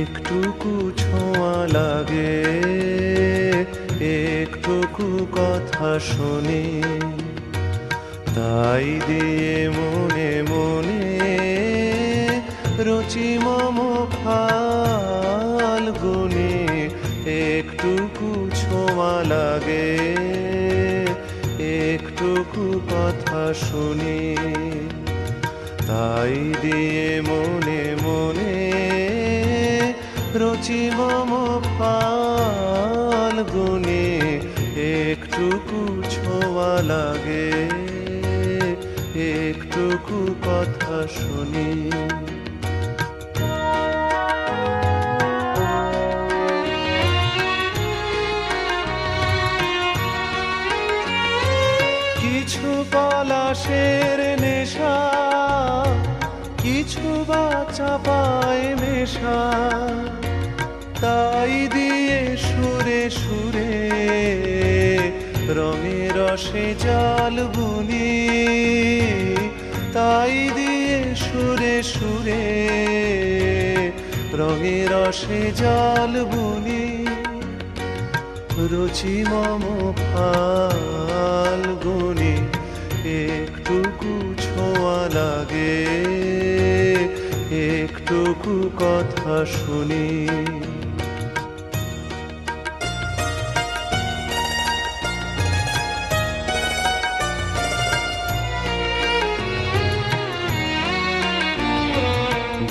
একটুকু ছোঁয়া লাগে, একটুকু কথা শুনি। তাই দিয়ে মনে মনে রচি মম ফাল্গুনি একটুকু ছোঁয়া লাগে, একটুকু কথা শুনি। তাই দিয়ে মনে মনে রচি মম ফাল্গুনি একটুকু ছোঁয়া লাগে, একটুকু কথা শুনি। কিছু পলাশের নেশা, কিছু বা চাপায় মেশা তাই দিয়ে সুরে সুরে রঙে রসে জাল বুনি। তাই দিয়ে সুরে সুরে রঙে রসে জাল বুনি। রুচি মম ফাল্গুনি একটুকু ছোঁয়া লাগে, একটুকু কথা শুনি।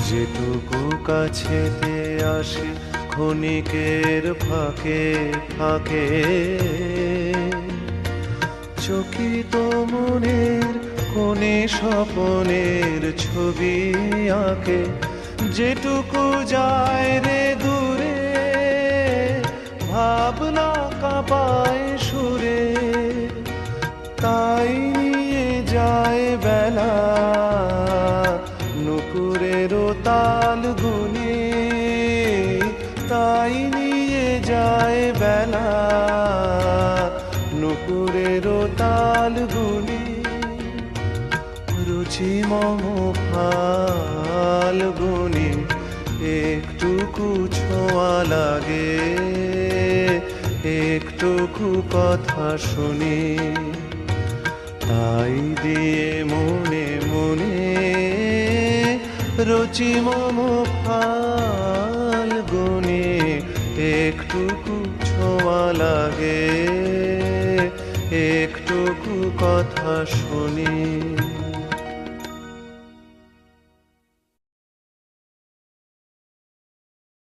যেটুকু কাছেতে আসে, ক্ষণিকের ফাঁকে ফাঁকে। চকিত মনের কোণে স্বপনের ছবি আঁকে, যেটুকু যায় রে দূরে। ভাবনা কাঁপায় তাই যায় বেলা। নুপুরেরও তাল গুনে রুচি মম ফাল্গুনি, একটুকু ছোঁয়া লাগে, একটুকু কথা শুনি। তাই দিয়ে মনে মনে রুচি মম একটুকু ছোঁয়া লাগে একটুকু কথা শুনি।